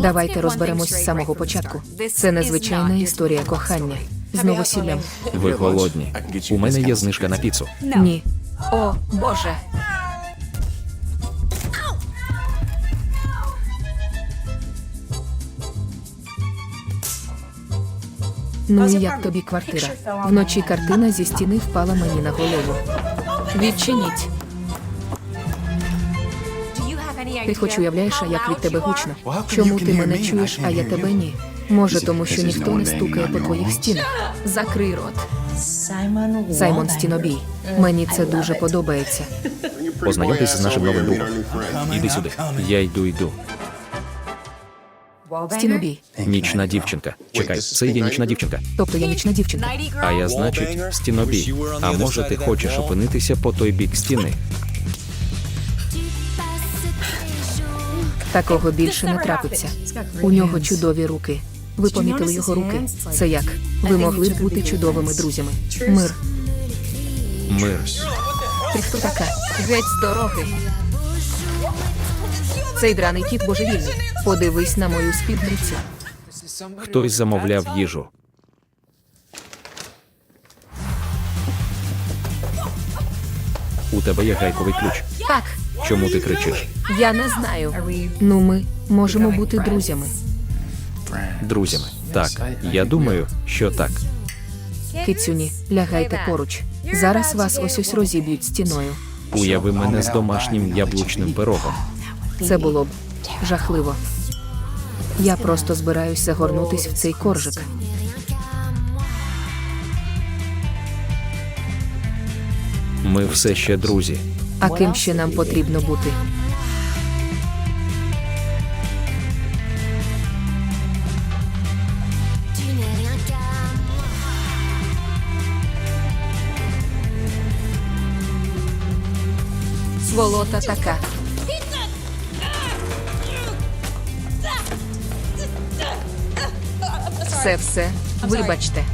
Давайте розберемось з самого початку. Це незвичайна історія кохання з новосіллям. Ви голодні. У мене є знижка на піцу. Ні. О, Боже. Ну і як тобі квартира? Вночі картина зі стіни впала мені на голову. Відчиніть. Ти хоч уявляєш, а як від тебе гучно? Чому ти мене чуєш, а я тебе ні? Може, тому що ніхто не стукає по твоїх стінах. Закрий рот. Саймон Стінобій. Мені це дуже подобається. Познайомтесь з нашим новим другом. Іди сюди. Я йду, йду. Стінобій. Нічна дівчинка. Чекай, це є нічна дівчинка. Тобто я нічна дівчинка. А я, значить, стінобій. А може, ти хочеш опинитися по той бік стіни? Такого більше не трапиться. У нього чудові руки. Ви помітили його руки? Це як? Ви могли б бути чудовими друзями. Мир. Мир. Ти хто така? Геть з дороги. Цей драний кіт божевільний. Подивись на мою спідницю. Хтось замовляв їжу. У тебе є гайковий ключ. Так, Чому ти кричиш? я не знаю. Ну, ми можемо бути друзями. Друзями. Так, я думаю, що так. Кицюні, лягайте поруч. Зараз вас ось ось розіб'ють стіною. Уяви мене з домашнім яблучним пирогом. Це було б жахливо. Я просто збираюсь загорнутись в цей коржик. Ми все ще друзі. А ким ще нам потрібно бути? Сволота така. Все, все. Вибачте.